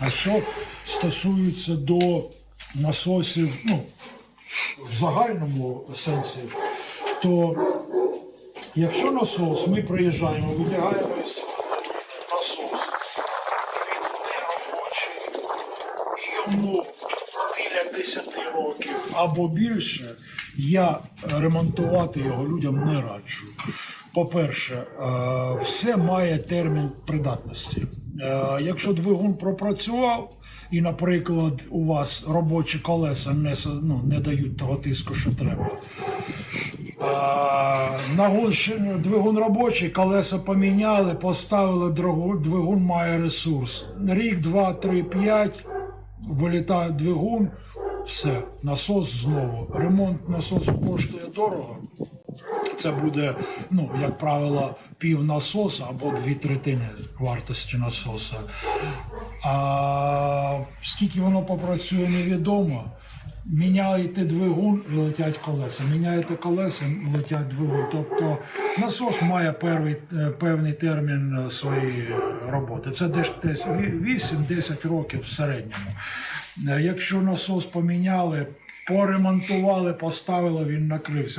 А що стосується до насосів, ну, в загальному сенсі, то якщо насос, ми приїжджаємо, витягаємо насос, він неробочий, йому біля 10 років або більше, я ремонтувати його людям не раджу. По-перше, е, все має термін придатності. Е, Якщо двигун пропрацював, і, наприклад, у вас робочі колеса не, ну, не дають того тиску, що треба. Нагон, двигун робочий, колеса поміняли, поставили двигун має ресурс. Рік, два, три, п'ять, вилітає двигун, все, насос знову. Ремонт насосу коштує дорого. Це буде, ну, як правило, пів насоса або дві третини вартості насоса. А скільки воно попрацює, невідомо. Міняєте двигун, летять колеса. Міняєте колеса, летять двигун. Тобто насос має певний, е, певний термін е, своєї роботи. Це десь десь 8-10 років в середньому. Е, Якщо насос поміняли, поремонтували, поставили, він накрився.